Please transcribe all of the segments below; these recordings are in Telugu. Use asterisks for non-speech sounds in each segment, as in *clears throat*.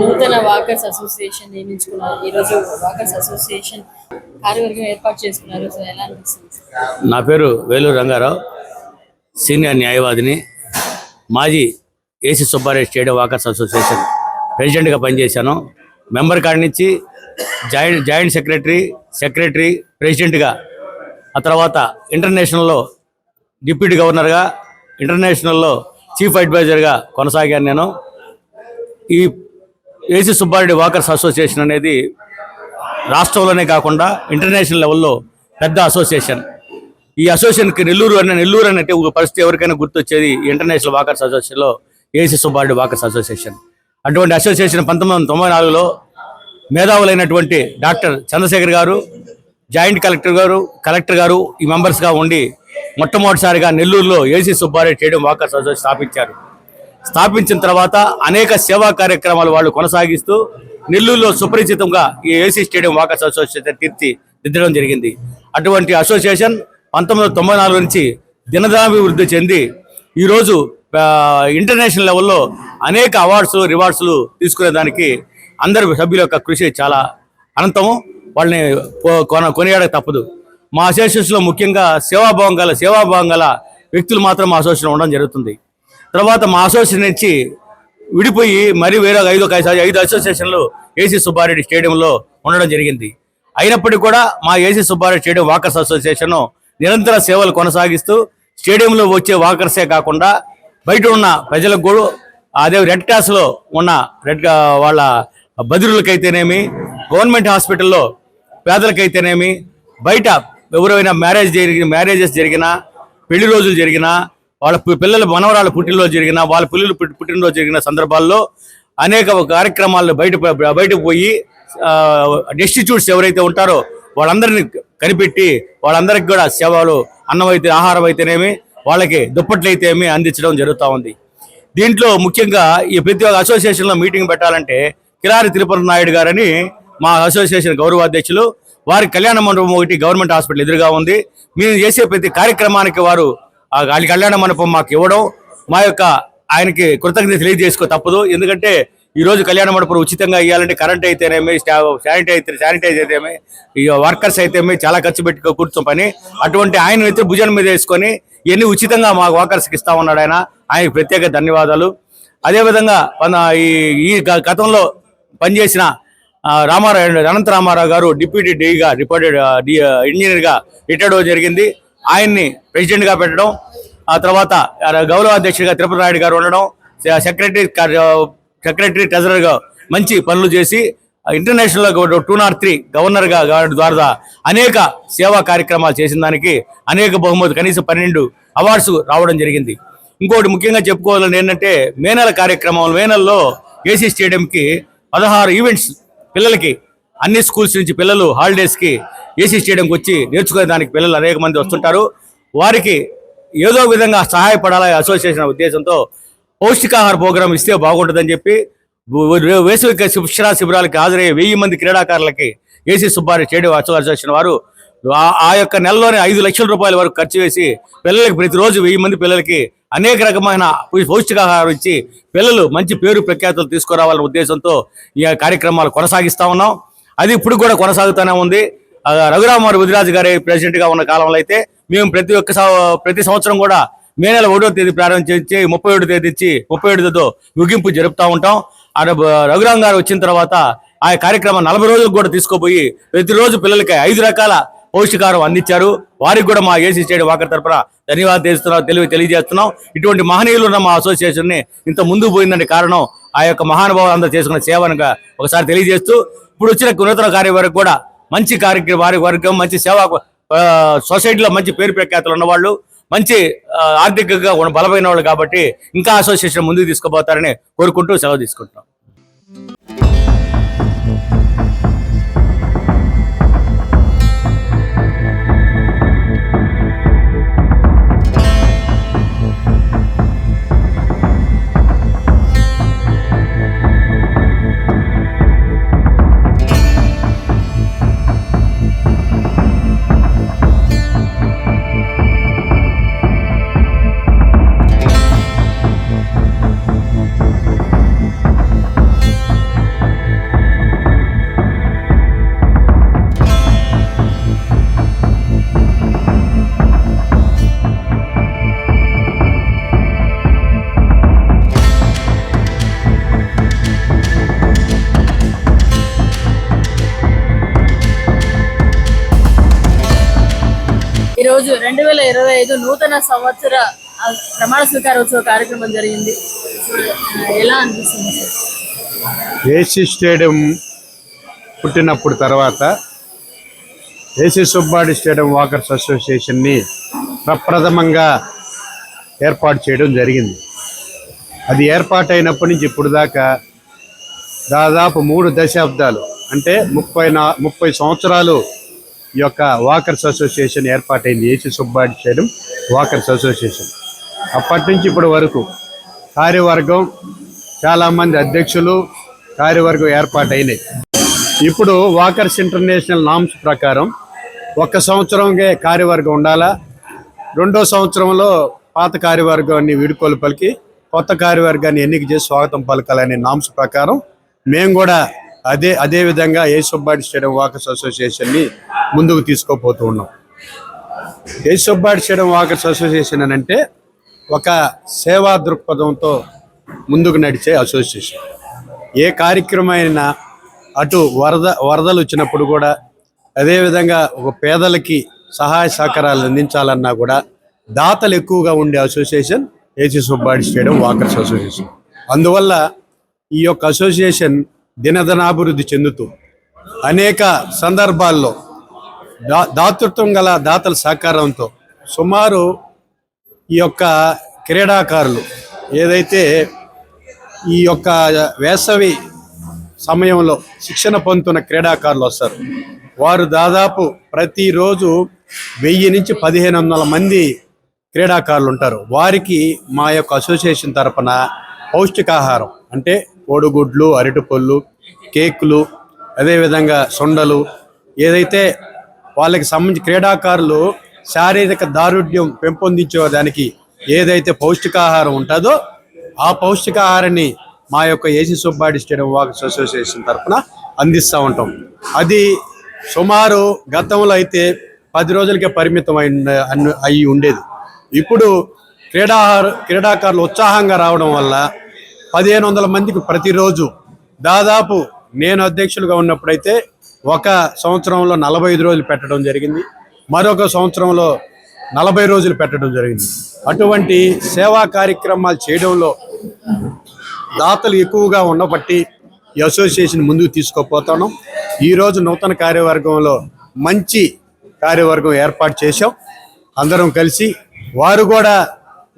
నూతన వాకర్స్ అసోసియేషన్ నియమించుకున్నారు. ఈరోజు వాకర్స్ అసోసియేషన్ కార్యవర్గం ఏర్పాటు చేసుకున్నారు. సార్ ఎలా అనిపిస్తుంది? నా పేరు వేలూరు రంగారావు. సీనియర్ న్యాయవాదిని. మాజీ AC Subba Reddy stadium walkers association ప్రెసిడెంట్గా పనిచేశాను. మెంబర్ కాడి నుంచి జాయింట్ జాయింట్ సెక్రటరీ సెక్రటరీ ప్రెసిడెంట్గా ఆ తర్వాత ఇంటర్నేషనల్లో డిప్యూటీ గవర్నర్గా ఇంటర్నేషనల్లో చీఫ్ అడ్వైజర్గా కొనసాగాను నేను. ఈ ఏసీ సుబ్బారెడ్డి వాకర్స్ అసోసియేషన్ అనేది రాష్ట్రంలోనే కాకుండా ఇంటర్నేషనల్ లెవెల్లో పెద్ద అసోసియేషన్. ఈ అసోసియేషన్కి నెల్లూరు అనే నెల్లూరు అంటే ఒక పరిస్థితి ఎవరికైనా గుర్తొచ్చేది ఈ ఇంటర్నేషనల్ వాకర్స్ అసోసియేషన్లో ఏసీ సుబ్బారెడ్డి వాకర్స్ అసోసియేషన్. అటువంటి అసోసియేషన్ పంతొమ్మిది వందల తొంభై నాలుగులో మేధావులైనటువంటి డాక్టర్ చంద్రశేఖర్ గారు జాయింట్ కలెక్టర్ గారు కలెక్టర్ గారు ఈ మెంబర్స్గా ఉండి మొట్టమొదటిసారిగా నెల్లూరులో ఏసీ సుబ్బారెడ్డి చేయడం వాకర్స్ అసోసియేషన్ స్థాపించారు. స్థాపించిన తర్వాత అనేక సేవా కార్యక్రమాలు వాళ్ళు కొనసాగిస్తూ నెల్లూరులో సుపరిచితంగా ఈ ఏసీ స్టేడియం వాకర్స్ అసోసియేషన్ తీర్చిదిద్దడం జరిగింది. అటువంటి అసోసియేషన్ పంతొమ్మిది వందల తొంభై నాలుగు నుంచి దినదాభివృద్ధి చెంది ఈరోజు ఇంటర్నేషనల్ లెవెల్లో అనేక అవార్డ్స్ రివార్డ్స్లు తీసుకునేదానికి అందరి సభ్యుల యొక్క కృషి చాలా అనంతము. వాళ్ళని కొ- కొన కొనియాడక తప్పదు. మా అసోసియేషన్లో ముఖ్యంగా సేవాభావం గల సేవాభావం గల వ్యక్తులు మాత్రం మా అసోసియేషన్ ఉండడం జరుగుతుంది. తర్వాత మా అసోసియేషన్ నుంచి విడిపోయి మరి వేరే ఐదు ఐదు ఐదు అసోసియేషన్లు ఏసీ సుబ్బారెడ్డి స్టేడియంలో ఉండడం జరిగింది. అయినప్పటికీ కూడా మా AC Subba Reddy stadium walkers association నిరంతర సేవలు కొనసాగిస్తూ స్టేడియంలో వచ్చే వాకర్సే కాకుండా బయట ఉన్న ప్రజలకు కూడా అదే రెడ్ క్రాస్లో ఉన్న రెడ్ వాళ్ళ బదిరులకైతేనేమి గవర్నమెంట్ హాస్పిటల్లో పేదలకైతేనేమి బయట ఎవరైనా మ్యారేజ్ జరిగిన మ్యారేజెస్ జరిగినా పెళ్ళి రోజులు జరిగినా వాళ్ళ పిల్లల మనవరాళ్ళ పుట్టినరోజు జరిగిన వాళ్ళ పిల్లలు పుట్టినరోజు జరిగిన సందర్భాల్లో అనేక కార్యక్రమాల్లో బయట బయటకు పోయి డెస్టిట్యూట్స్ ఎవరైతే ఉంటారో వాళ్ళందరినీ కనిపెట్టి వాళ్ళందరికీ కూడా సేవలు అన్నం అయితే ఆహారం అయితేనేమి వాళ్ళకి దుప్పట్లు అయితేమి అందించడం జరుగుతూ ఉంది. దీంట్లో ముఖ్యంగా ఈ ప్రతి ఒక్క అసోసియేషన్లో మీటింగ్ పెట్టాలంటే కిలారి తిరుపతి నాయుడు గారని మా అసోసియేషన్ గౌరవ అధ్యక్షులు వారి కళ్యాణ మండపం ఒకటి గవర్నమెంట్ హాస్పిటల్ ఎదురుగా ఉంది. మీరు చేసే ప్రతి కార్యక్రమానికి వారు ఆ గాలి కళ్యాణ మండపం మాకు ఇవ్వడం మా యొక్క ఆయనకి కృతజ్ఞత తెలియజేసుకో తప్పదు. ఎందుకంటే ఈ రోజు కళ్యాణ మండపం ఉచితంగా ఇవ్వాలంటే కరెంట్ అయితేనేమి శానిటైజర్ శానిటైజ్ అయితేమి ఈ వర్కర్స్ అయితేమి చాలా ఖర్చు పెట్టి కూర్చో పని. అటువంటి ఆయన అయితే భుజనం మీద వేసుకొని ఇవన్నీ ఉచితంగా మా వర్కర్స్కి ఇస్తా ఉన్నాడు ఆయన. ఆయనకి ప్రత్యేక ధన్యవాదాలు. అదేవిధంగా మన ఈ ఈ గతంలో పనిచేసిన రామారావు అనంత రామారావు గారు డిప్యూటీ డీగా రిపోర్టెడ్ ఇంజనీర్గా రిటైర్డ్ జరిగింది. ఆయన్ని ప్రెసిడెంట్గా పెట్టడం ఆ తర్వాత గౌరవ అధ్యక్షుడిగా తిరుపతి నాయుడు గారు ఉండడం సెక్రటరీ కార్య- సెక్రటరీ ట్రెజరర్గా మంచి పనులు చేసి ఇంటర్నేషనల్ టూ నాట్ త్రీ గవర్నర్గా ద్వారా అనేక సేవా కార్యక్రమాలు చేసిన దానికి అనేక బహుమతి కనీసం పన్నెండు అవార్డ్స్ రావడం జరిగింది. ఇంకోటి ముఖ్యంగా చెప్పుకోవాలని ఏంటంటే మే నెల కార్యక్రమం మే నెలలో ఏసీ స్టేడియంకి పదహారు ఈవెంట్స్ పిల్లలకి అన్ని స్కూల్స్ నుంచి పిల్లలు హాలిడేస్కి ఏసీ స్టేడియంకి వచ్చి నేర్చుకునే దానికి పిల్లలు అనేక మంది వస్తుంటారు. వారికి ఏదో విధంగా సహాయపడాలి అసోసియేషన్ ఉద్దేశంతో పౌష్టికాహార ప్రోగ్రాం ఇస్తే బాగుంటుందని చెప్పి వేసవి శిక్షణ శిబిరాలకి హాజరయ్యే వెయ్యి మంది క్రీడాకారులకి ఏసీ సుబ్బారెడ్డి స్టేడియం అసోసియేషన్ వారు ఆ- యొక్క నెలలోనే ఐదు లక్షల రూపాయల వరకు ఖర్చు చేసి పిల్లలకి ప్రతిరోజు వెయ్యి మంది పిల్లలకి అనేక రకమైన పౌష్టికాహారం ఇచ్చి పిల్లలు మంచి పేరు ప్రఖ్యాతులు తీసుకురావాలనే ఉద్దేశంతో ఈ కార్యక్రమాలు కొనసాగిస్తా ఉన్నాం. అది ఇప్పుడు కూడా కొనసాగుతూనే ఉంది. రఘురామారు బుదిరాజు గారి ప్రెసిడెంట్గా ఉన్న కాలంలో అయితే మేము ప్రతి ఒక్క ప్రతి సంవత్సరం కూడా మే నెల ఒకటో తేదీ ప్రారంభించి ముప్పై ఏడు తేదీ ఇచ్చి ముప్పై ఏడుతో ముగింపు జరుపుతా ఉంటాం. ఆ రఘురామ్ గారు వచ్చిన తర్వాత ఆ కార్యక్రమం నలభై రోజులకు కూడా తీసుకుపోయి ప్రతిరోజు పిల్లలకి ఐదు రకాల పౌష్టికారం అందించారు. వారికి కూడా మా ఏసీ స్టేడియం వాకర్ తరఫున ధన్యవాదాలు తెలుస్తున్నాం తెలివి తెలియజేస్తున్నాం. ఇటువంటి మహనీయులు ఉన్న మా అసోసియేషన్ని ఇంత ముందుకు పోయిందంటే కారణం ఆ యొక్క మహానుభావులు అందరూ చేసుకున్న సేవనగా ఒకసారి తెలియజేస్తూ ఇప్పుడు వచ్చిన నూతన వరకు కూడా మంచి కార్యక్రమ వారి వర్గం మంచి సేవా సొసైటీలో మంచి పేరు ప్రఖ్యాతులు ఉన్నవాళ్ళు మంచి ఆర్థికంగా బలమైన వాళ్ళు కాబట్టి ఇంకా అసోసియేషన్ ముందుకు తీసుకుపోతారని కోరుకుంటూ సెలవు తీసుకుంటున్నాం. ఇరవై ఐదు నూతన సంవత్సర ప్రమాణ స్వీకారోత్సవ కార్యక్రమం జరిగింది. ఎలా అనిపిస్తుంది ఏసీ స్టేడియం పుట్టినప్పుడు తర్వాత ఏసీ సుబ్బాడి స్టేడియం వాకర్స్ అసోసియేషన్ని ప్రప్రథమంగా ఏర్పాటు చేయడం జరిగింది. అది ఏర్పాటైనప్పటి నుంచి ఇప్పుడు దాకా దాదాపు మూడు దశాబ్దాలు అంటే ముప్పై నా ముప్పై సంవత్సరాలు ఈ యొక్క వాకర్స్ అసోసియేషన్ ఏర్పాటైంది. AC Subbadi stadium walkers association. అప్పటి నుంచి ఇప్పటి వరకు కార్యవర్గం చాలామంది అధ్యక్షులు కార్యవర్గం ఏర్పాటైనాయి. ఇప్పుడు వాకర్స్ ఇంటర్నేషనల్ నామ్స్ ప్రకారం ఒక్క సంవత్సరంగా కార్యవర్గం ఉండాలా? రెండో సంవత్సరంలో పాత కార్యవర్గాన్ని వీడుకోలు పలికి కొత్త కార్యవర్గాన్ని ఎన్నిక చేసి స్వాగతం పలకాలనే నామ్స్ ప్రకారం మేము కూడా అదే అదే విధంగా ఏ సుబ్బాడి స్టేడియం వాకర్స్ అసోసియేషన్ని ముందుకు తీసుకోపోతూ ఉన్నాం. ఏ చేయడం వాకర్స్ అసోసియేషన్ అని అంటే ఒక సేవా దృక్పథంతో ముందుకు నడిచే అసోసియేషన్. ఏ కార్యక్రమం అయినా అటు వరద వరదలు వచ్చినప్పుడు కూడా అదేవిధంగా ఒక పేదలకి సహాయ సహకారాలు అందించాలన్నా కూడా దాతలు ఎక్కువగా ఉండే association AC Subbadi stadium walkers association. అందువల్ల ఈ యొక్క అసోసియేషన్ దినదనాభివృద్ధి చెందుతూ అనేక సందర్భాల్లో దా దాతృత్వం గల దాతల సహకారంతో సుమారు ఈ యొక్క క్రీడాకారులు ఏదైతే ఈ యొక్క వేసవి సమయంలో శిక్షణ పొందుతున్న క్రీడాకారులు వస్తారు వారు దాదాపు ప్రతిరోజు వెయ్యి నుంచి పదిహేను వందల మంది క్రీడాకారులు ఉంటారు. వారికి మా యొక్క అసోసియేషన్ తరపున పౌష్టికాహారం అంటే కోడిగుడ్లు అరటిపళ్ళు కేకులు అదేవిధంగా సొండలు ఏదైతే వాళ్ళకి సంబంధించి క్రీడాకారులు శారీరక దారుఢ్యం పెంపొందించే దానికి ఏదైతే పౌష్టికాహారం ఉంటుందో ఆ పౌష్టికాహారాన్ని మా యొక్క AC Subbadi stadium walks association తరఫున అందిస్తూ ఉంటాం. అది సుమారు గతంలో అయితే పది రోజులకే పరిమితం అయి అయి ఉండేది. ఇప్పుడు క్రీడాహార క్రీడాకారులు ఉత్సాహంగా రావడం వల్ల పదిహేను వందల మందికి ప్రతిరోజు దాదాపు నేను అధ్యక్షులుగా ఉన్నప్పుడైతే ఒక సంవత్సరంలో నలభై ఐదు రోజులు పెట్టడం జరిగింది. మరొక సంవత్సరంలో నలభై రోజులు పెట్టడం జరిగింది. అటువంటి సేవా కార్యక్రమాలు చేయడంలో దాతలు ఎక్కువగా ఉండబట్టి ఈ అసోసియేషన్ ముందుకు తీసుకుపోతాను ఈరోజు నూతన కార్యవర్గంలో మంచి కార్యవర్గం ఏర్పాటు చేశాం. అందరం కలిసి వారు కూడా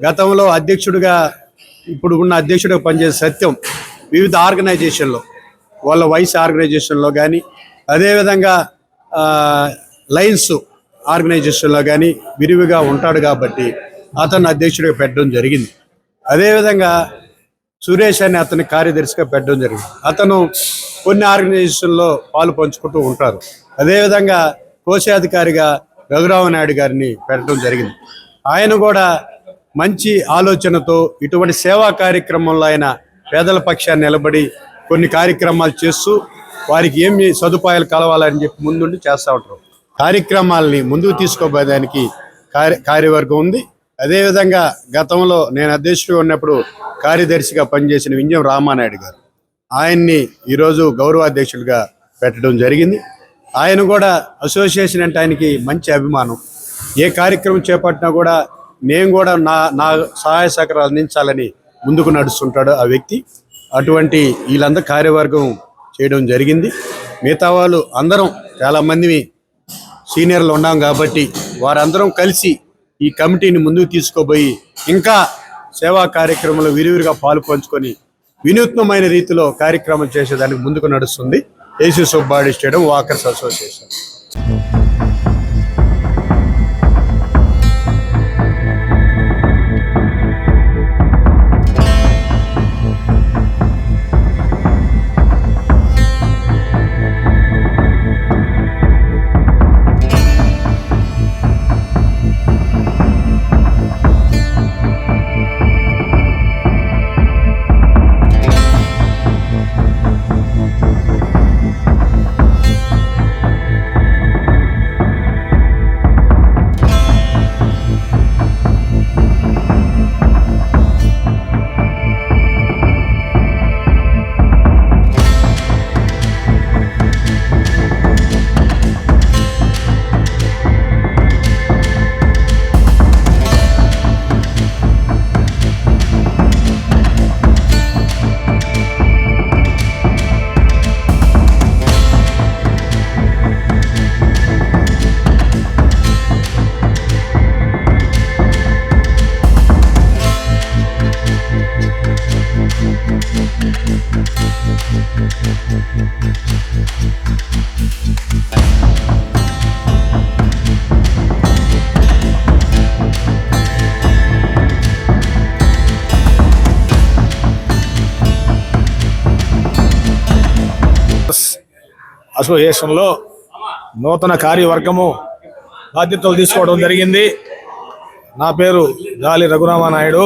గతంలో అధ్యక్షుడిగా ఇప్పుడు ఉన్న అధ్యక్షుడిగా పనిచేసే సత్యం వివిధ ఆర్గనైజేషన్లో వాళ్ళ వైస్ ఆర్గనైజేషన్లో కానీ అదేవిధంగా ఆ, లయన్స్ ఆర్గనైజేషన్లో కానీ విరివిగా ఉంటాడు కాబట్టి అతను అధ్యక్షుడిగా పెట్టడం జరిగింది. అదేవిధంగా సురేష్ అని అతని కార్యదర్శిగా పెట్టడం జరిగింది. అతను కొన్ని ఆర్గనైజేషన్లో పాలు పంచుకుంటూ ఉంటారు. అదేవిధంగా కోశాధికారిగా రఘురామ నాయుడు గారిని పెట్టడం జరిగింది. ఆయన కూడా మంచి ఆలోచనతో ఇటువంటి సేవా కార్యక్రమంలో ఆయన పేదల పక్షాన్ని నిలబడి కొన్ని కార్యక్రమాలు చేస్తూ వారికి ఏమి సదుపాయాలు కలవాలని చెప్పి ముందుండి చేస్తూ ఉంటారు. కార్యక్రమాల్ని ముందుకు తీసుకోపోయేదానికి కార్య కార్యవర్గం ఉంది. అదేవిధంగా గతంలో నేను అధ్యక్షుడు ఉన్నప్పుడు కార్యదర్శిగా పనిచేసిన వింజం రామానాయుడు గారు ఆయన్ని ఈరోజు గౌరవాధ్యక్షుడిగా పెట్టడం జరిగింది. ఆయన కూడా అసోసియేషన్ అంటే ఆయనకి మంచి అభిమానం. ఏ కార్యక్రమం చేపట్టినా కూడా నేను కూడా నా నా సహాయ సహకారాలు అందించాలని ముందుకు నడుస్తుంటాడు ఆ వ్యక్తి. అటువంటి వీళ్ళందరూ కార్యవర్గం చేయడం జరిగింది. మిగతా వాళ్ళు అందరం చాలామంది సీనియర్లు ఉన్నాం కాబట్టి వారందరం కలిసి ఈ కమిటీని ముందుకు తీసుకుపోయి ఇంకా సేవా కార్యక్రమంలో విరివిరిగా పాలు పంచుకొని వినూత్నమైన రీతిలో కార్యక్రమం చేసేదానికి ముందుకు నడుస్తుంది. AC Subbadi stadium walkers association. అసోసియేషన్లో నూతన కార్యవర్గము బాధ్యతలు తీసుకోవడం జరిగింది. నా పేరు గాలి రఘురామనాయుడు.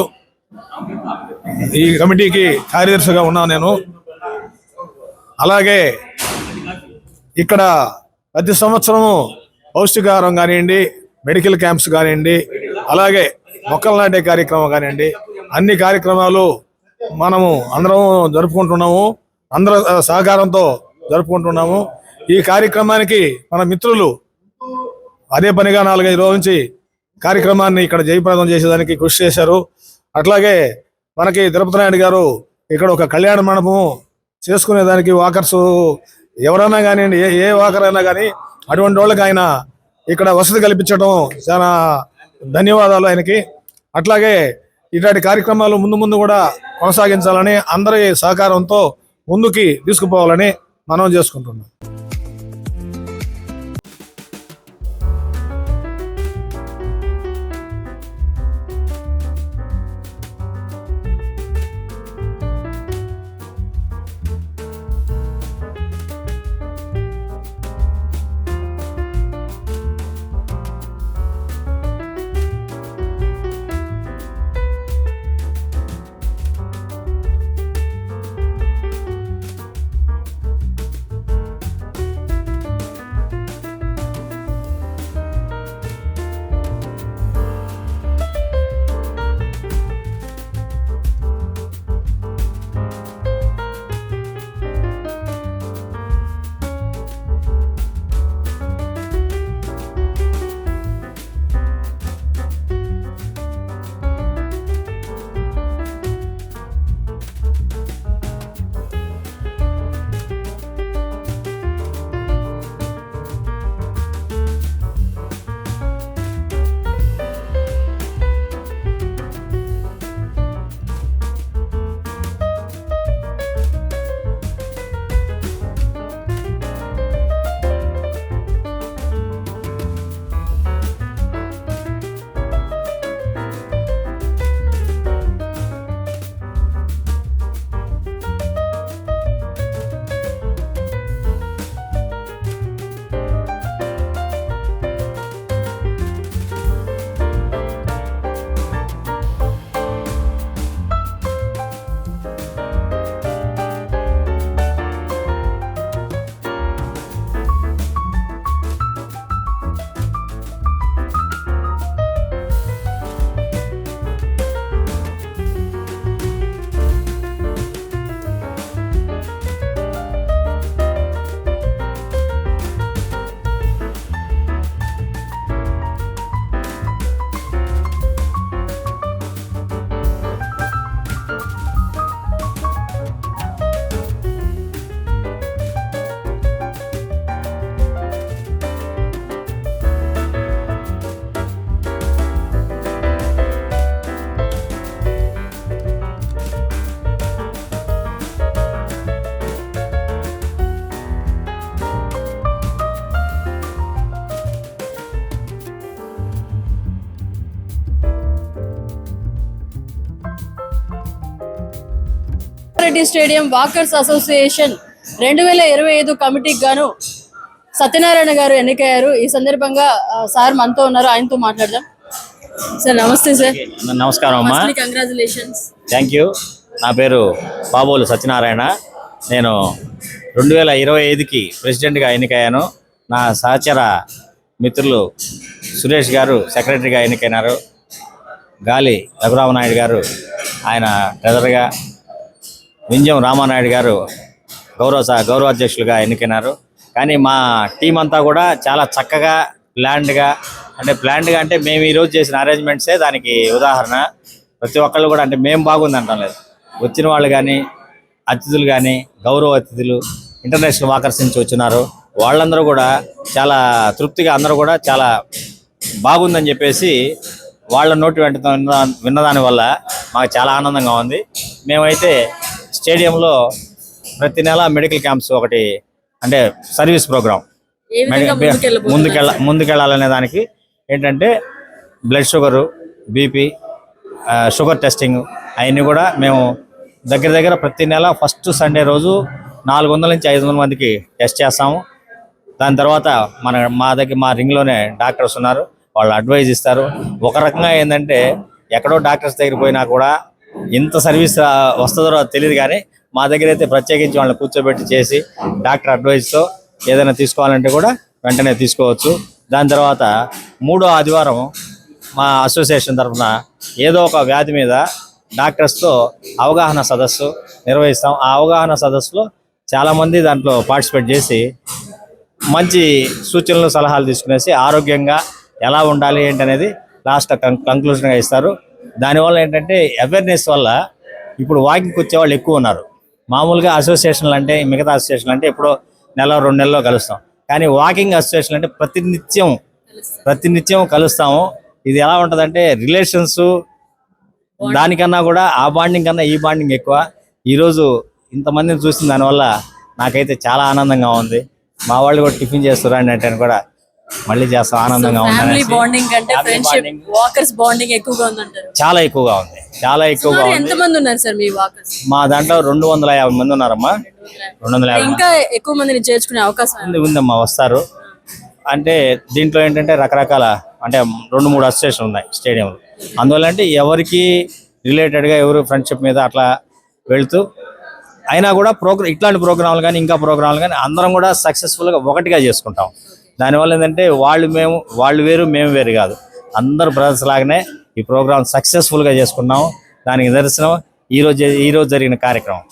ఈ కమిటీకి కార్యదర్శిగా ఉన్నాను నేను. అలాగే ఇక్కడ ప్రతి సంవత్సరము పౌష్టికాహారం కానివ్వండి మెడికల్ క్యాంప్స్ కానివ్వండి అలాగే మొక్కలు నాటే కార్యక్రమం కానివ్వండి అన్ని కార్యక్రమాలు మనము అందరం జరుపుకుంటున్నాము. అందరి సహకారంతో జరుపుకుంటున్నాము. ఈ కార్యక్రమానికి మన మిత్రులు అదే పనిగా నాలుగైదు రోజుల నుంచి కార్యక్రమాన్ని ఇక్కడ జయప్రదం చేసేదానికి కృషి చేశారు. అట్లాగే మనకి తిరుపతి నాయుడు గారు ఇక్కడ ఒక కళ్యాణ మండపము చేసుకునేదానికి వాకర్స్ ఎవరైనా కానివ్వండి ఏ ఏ వాకర్ అయినా కానీ అటువంటి వాళ్ళకి ఆయన ఇక్కడ వసతి కల్పించడం చాలా ధన్యవాదాలు ఆయనకి. అట్లాగే ఇట్లాంటి కార్యక్రమాలు ముందు ముందు కూడా కొనసాగించాలని అందరి సహకారంతో ముందుకి తీసుకుపోవాలని మనం చేసుకుంటున్నాం. రెడ్డి స్టేడియం వాకర్స్ అసోసియేషన్ రెండు వేల ఇరవై ఐదు కమిటీకి గాను సత్యనారాయణ గారు ఎన్నికయ్యారు. ఈ సందర్భంగా సార్ మనతో ఉన్నారు. ఆయనతో మాట్లాడదాం. సార్ నమస్తే సార్. నమస్కారం అమ్మా. కంగ్రాచులేషన్స్. Thank you. నా పేరు బాబోలు సత్యనారాయణ. నేను రెండు వేల ఇరవై ఐదుకి ప్రెసిడెంట్గా ఎన్నికయ్యాను. నా సహచర మిత్రులు సురేష్ గారు సెక్రటరీగా ఎన్నికైనారు. గాలి రఘురామనాయుడు గారు ఆయన ట్రెజరర్గా వింజం రామానాయుడు గారు గౌరవ స- గౌరవాధ్యక్షులుగా ఎన్నికైనారు. కానీ మా టీం అంతా కూడా చాలా చక్కగా ప్లాన్డ్గా అంటే ప్లాన్డ్గా అంటే మేము ఈరోజు చేసిన అరేంజ్మెంట్సే దానికి ఉదాహరణ. ప్రతి ఒక్కళ్ళు కూడా అంటే మేము బాగుంది అంటాం లేదు. వచ్చిన వాళ్ళు కానీ అతిథులు కానీ గౌరవ అతిథులు ఇంటర్నేషనల్ వాకర్స్ నుంచి వచ్చినారు. వాళ్ళందరూ కూడా చాలా తృప్తిగా అందరూ కూడా చాలా బాగుందని చెప్పేసి వాళ్ళ నోటి వెంట విన్నదాని వల్ల మాకు చాలా ఆనందంగా ఉంది. మేమైతే స్టేడియంలో ప్రతి నెల మెడికల్ క్యాంప్స్ ఒకటి అంటే సర్వీస్ ప్రోగ్రామ్ ముందుకెళ్ళ ముందుకెళ్ళాలనే దానికి ఏంటంటే blood sugar BP sugar testing అవన్నీ కూడా మేము దగ్గర దగ్గర ప్రతి నెల ఫస్ట్ సండే రోజు నాలుగు వందల నుంచి ఐదు వందల మందికి టెస్ట్ చేస్తాము. దాని తర్వాత మన మా దగ్గర మా రింగ్లోనే డాక్టర్స్ ఉన్నారు. వాళ్ళు అడ్వైజ్ ఇస్తారు. ఒక రకంగా ఏంటంటే ఎక్కడో డాక్టర్స్ దగ్గర పోయినా కూడా ఇంత సర్వీస్ వస్తుందో తెలియదు కానీ మా దగ్గర అయితే ప్రత్యేకించి వాళ్ళని కూర్చోబెట్టి చేసి డాక్టర్ అడ్వైస్తో ఏదైనా తీసుకోవాలంటే కూడా వెంటనే తీసుకోవచ్చు. దాని తర్వాత మూడో ఆదివారం మా అసోసియేషన్ తరఫున ఏదో ఒక వ్యాధి మీద డాక్టర్స్తో అవగాహన సదస్సు నిర్వహిస్తాం. ఆ అవగాహన సదస్సులో చాలామంది దాంట్లో పార్టిసిపేట్ చేసి మంచి సూచనలు సలహాలు తీసుకునేసి ఆరోగ్యంగా ఎలా ఉండాలి ఏంటనేది లాస్ట్ కంక్లూజన్గా ఇస్తారు. దానివల్ల ఏంటంటే అవేర్నెస్ వల్ల ఇప్పుడు వాకింగ్కి వచ్చే వాళ్ళు ఎక్కువ ఉన్నారు. మామూలుగా అసోసియేషన్లు అంటే మిగతా అసోసియేషన్లు అంటే ఎప్పుడో నెల రెండు నెలల్లో కలుస్తాం. కానీ వాకింగ్ అసోసియేషన్ అంటే ప్రతినిత్యం ప్రతినిత్యం కలుస్తాము. ఇది ఎలా ఉంటుందంటే రిలేషన్స్ దానికన్నా కూడా ఆ బాండింగ్ కన్నా ఈ బాండింగ్ ఎక్కువ. ఈరోజు ఇంతమందిని చూసిన దానివల్ల నాకైతే చాలా ఆనందంగా ఉంది. మా వాళ్ళు కూడా టిఫిన్ చేస్తున్నారు అంటే కూడా. మళ్ళీ చేస్తాం ఆనందంగా ఫ్యామిలీ. బాండింగ్ కంటే Family friendship bonding. Walkers bonding ఎక్కువగా ఉందంటారు. చాలా ఎక్కువగా ఉంది. చాలా ఎక్కువగా సుమారు ఉంది. ఎంత మంది ఉన్నారు సార్ మీ వాకర్స్ మా దాంట్లో రెండు వందల యాభై మంది ఉన్నారమ్మా. రెండు వందల యాభై ఇంకా ఎక్కువ మందిని చేర్చుకునే అవకాశం ఉంది. ఉందమ్మా వస్తారు. అంటే దీంట్లో ఏంటంటే రకరకాల అంటే రెండు మూడు అసోసియేషన్ ఉన్నాయి స్టేడియంలో. అందువల్ల అంటే ఎవరికి రిలేటెడ్గా ఎవరు ఫ్రెండ్షిప్ మీద అట్లా వెళ్తూ అయినా కూడా ప్రోగ్రా ఇట్లాంటి ప్రోగ్రాంలు కానీ ఇంకా ప్రోగ్రాంలు కానీ అందరం కూడా సక్సెస్ఫుల్గా ఒకటిగా చేసుకుంటాం. దానివల్ల ఏంటంటే వాళ్ళు మేము వాళ్ళు వేరు మేము వేరు కాదు. అందరు బ్రదర్స్ లాగానే ఈ ప్రోగ్రామ్ సక్సెస్ఫుల్గా చేసుకున్నాం దానికి నిదర్శనం ఈ రోజు ఈ రోజు జరిగిన కార్యక్రమం.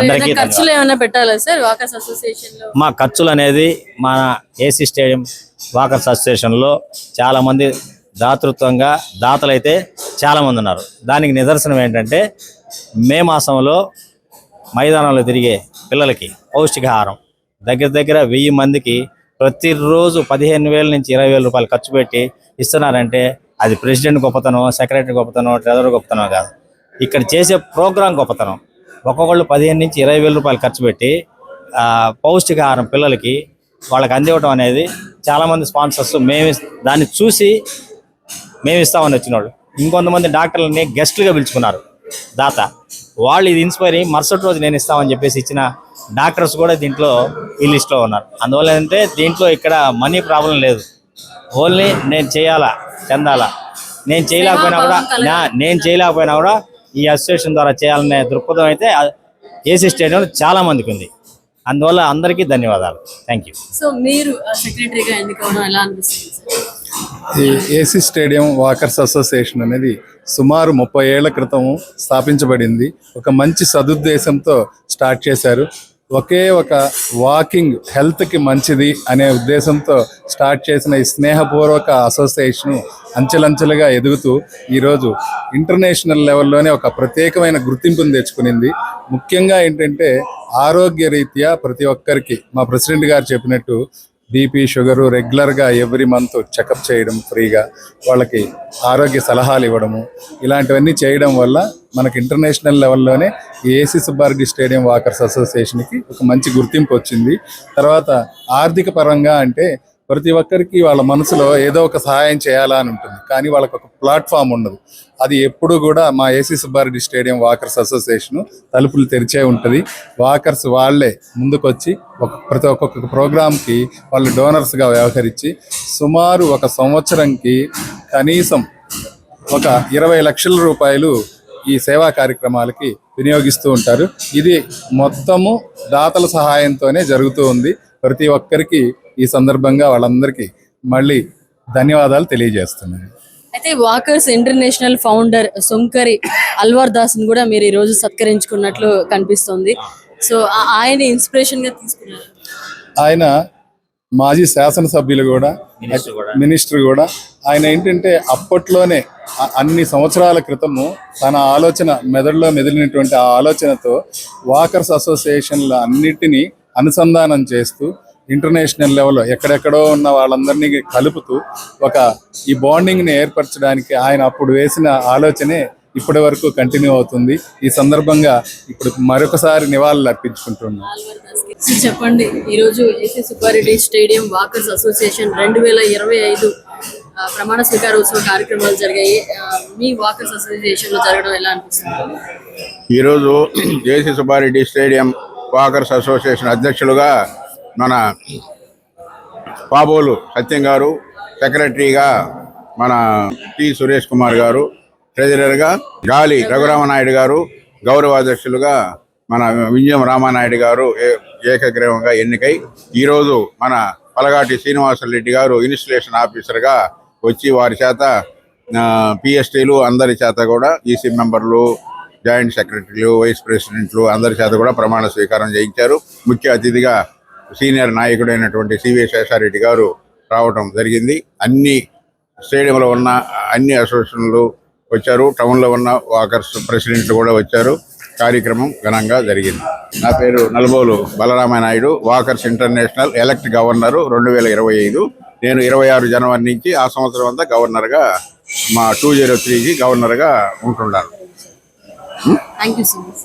అందరికీ ఖర్చులు ఏమైనా పెట్టాలా సార్ వాకర్స్ అసోసియేషన్ మా ఖర్చులు అనేది మన ఏసీ స్టేడియం వాకర్స్ అసోసియేషన్లో చాలామంది దాతృత్వంగా దాతలైతే చాలామంది ఉన్నారు. దానికి నిదర్శనం ఏంటంటే మే మాసంలో మైదానంలో తిరిగే పిల్లలకి పౌష్టికాహారం. దగ్గర దగ్గర వెయ్యి మందికి ప్రతిరోజు పదిహేను వేల నుంచి ఇరవై వేల రూపాయలు ఖర్చు పెట్టి ఇస్తున్నారంటే అది ప్రెసిడెంట్ గొప్పతనం సెక్రటరీ గొప్పతనం ట్రెజర్ గొప్పతనం కాదు. ఇక్కడ చేసే ప్రోగ్రాం గొప్పతనం. ఒక్కొక్కళ్ళు పదిహేను నుంచి ఇరవై వేల రూపాయలు ఖర్చు పెట్టి పౌష్టికాహారం పిల్లలకి వాళ్ళకి అందివ్వటం అనేది చాలామంది స్పాన్సర్స్ మేము దాన్ని చూసి మేము ఇస్తామని వచ్చినోళ్ళు. ఇంకొంతమంది డాక్టర్లని గెస్ట్లుగా పిలుచుకున్నారు. దాత వాళ్ళు ఇది ఇన్స్పైర్ మరుసటి రోజు నేను ఇస్తామని చెప్పేసి ఇచ్చిన డాక్టర్స్ కూడా దీంట్లో ఈ లిస్ట్లో ఉన్నారు. అందువల్ల ఏంటంటే దీంట్లో ఇక్కడ మనీ ప్రాబ్లం లేదు. ఓన్లీ నేను చేయాలా? చెందాలా? నేను చేయలేకపోయినా కూడా నా- నేను చేయలేకపోయినా కూడా ఈ అసోసియేషన్ ద్వారా చేయాలనే దృక్పథం అయితే ఏసీ స్టేడియంలో చాలా మందికి ఉంది. అందువల్ల అందరికీ ధన్యవాదాలు. థ్యాంక్ యూ సో మీరు సెక్రటరీగా ఎన్నుకోవడం ఎలా అనిపిస్తుంది ఈ ఏసీ స్టేడియం వాకర్స్ అసోసియేషన్ అనేది సుమారు ముప్పై ఏళ్ళ క్రితం స్థాపించబడింది. ఒక మంచి సదుద్దేశంతో స్టార్ట్ చేశారు. ఒకే ఒక వాకింగ్ హెల్త్కి మంచిది అనే ఉద్దేశంతో స్టార్ట్ చేసిన ఈ స్నేహపూర్వక అసోసియేషన్ అంచెలంచెలుగా ఎదుగుతూ ఈరోజు ఇంటర్నేషనల్ లెవెల్లోనే ఒక ప్రత్యేకమైన గుర్తింపును తెచ్చుకునింది. ముఖ్యంగా ఏంటంటే ఆరోగ్య రీత్యా ప్రతి ఒక్కరికి మా ప్రెసిడెంట్ గారు చెప్పినట్టు బీపీ షుగరు రెగ్యులర్గా ఎవ్రీ మంత్ చెకప్ చేయడం ఫ్రీగా వాళ్ళకి ఆరోగ్య సలహాలు ఇవ్వడము ఇలాంటివన్నీ చేయడం వల్ల మనకి ఇంటర్నేషనల్ లెవెల్లోనే ఏసీ సుబ్బారెడ్డి స్టేడియం వాకర్స్ అసోసియేషన్కి ఒక మంచి గుర్తింపు వచ్చింది. తర్వాత ఆర్థిక పరంగా అంటే ప్రతి ఒక్కరికి వాళ్ళ మనసులో ఏదో ఒక సహాయం చేయాలా అని ఉంటుంది. కానీ వాళ్ళకి ఒక ప్లాట్ఫామ్ ఉండదు. అది ఎప్పుడు కూడా మా AC Subba Reddy stadium walkers association తలుపులు తెరిచే ఉంటుంది. వాకర్స్ వాళ్ళే ముందుకొచ్చి ఒక ప్రతి ఒక్కొక్క ప్రోగ్రామ్కి వాళ్ళు డోనర్స్గా వ్యవహరించి సుమారు ఒక సంవత్సరంకి కనీసం ఒక ఇరవై లక్షల రూపాయలు ఈ సేవా కార్యక్రమాలకి వినియోగిస్తూ ఉంటారు. ఇది మొత్తము దాతల సహాయంతోనే జరుగుతూ ఉంది. ప్రతి ఒక్కరికి ఈ సందర్భంగా వాళ్ళందరికీ మళ్ళీ ధన్యవాదాలు తెలియజేస్తున్నాను. అయితే walkers international founder Sonkari Alwar దాస్ని కూడా మీరు ఈ రోజు సత్కరించుకున్నట్లు కనిపిస్తుంది. సో ఆయన ఇన్స్పిరేషన్గా తీసుకున్నారు. ఆయన మాజీ శాసనసభ్యులు కూడా మినిస్టర్ కూడా. మినిస్టర్ కూడా. ఆయన ఏంటంటే అప్పట్లోనే అన్ని సంవత్సరాల క్రితము తన ఆలోచన మెదడులో మెదిలినటువంటి ఆ ఆలోచనతో వాకర్స్ అసోసియేషన్ల అన్నిటినీ అనుసంధానం చేస్తూ ఇంటర్నేషనల్ లెవెల్లో ఎక్కడెక్కడో ఉన్న వాళ్ళందరినీ కలుపుతూ ఒక ఈ బాండింగ్ని ఏర్పరచడానికి ఆయన అప్పుడు వేసిన ఆలోచనే ఇప్పటి వరకు కంటిన్యూ అవుతుంది. ఈ సందర్భంగా ఇప్పుడు మరొకసారి నివాళులు అర్పించుకుంటున్నాం. చెప్పండి ఈ రోజు AC Subba Reddy stadium walkers association రెండు వేల ఇరవై ఐదు ప్రమాణ స్వీకారోత్సవ కార్యక్రమాలు జరిగాయి. మీ వాకర్స్ అసోసియేషన్లో జరగడం ఎలా అనిపిస్తుంది? ఈరోజు *clears throat* JC Subba Reddy stadium walkers association అధ్యక్షులుగా మన పాబోలు సత్యం గారు సెక్రటరీగా మన టి సురేష్ కుమార్ గారు ట్రెజరర్గా గాలి రఘురామనాయుడు గారు గౌరవాధ్యక్షులుగా మన వింజం రామానాయుడు గారు ఏ- ఏకగ్రీవంగా ఎన్నికై ఈరోజు మన పలగాటి శ్రీనివాసరెడ్డి గారు ఇన్స్టలేషన్ ఆఫీసర్గా వచ్చి వారి చేత పిఎస్టీలు అందరి చేత కూడా ఈసీ మెంబర్లు జాయింట్ సెక్రటరీలు వైస్ ప్రెసిడెంట్లు అందరి చేత కూడా ప్రమాణ స్వీకారం చేయించారు. ముఖ్య అతిథిగా సీనియర్ నాయకుడైనటువంటి సివి శేషారెడ్డి గారు రావడం జరిగింది. అన్ని స్టేడియంలో ఉన్న అన్ని అసోసియేషన్లు వచ్చారు. టౌన్లో ఉన్న వాకర్స్ ప్రెసిడెంట్లు కూడా వచ్చారు. కార్యక్రమం ఘనంగా జరిగింది. నా పేరు Nalbolu Balarama Naidu walkers international elect governor రెండు వేల ఇరవై ఐదు. నేను ఇరవై ఆరు జనవరి నుంచి ఆ సంవత్సరం అంతా గవర్నర్గా మా టూ జీరో త్రీకి గవర్నర్గా ఉంటున్నాను. Thank you so much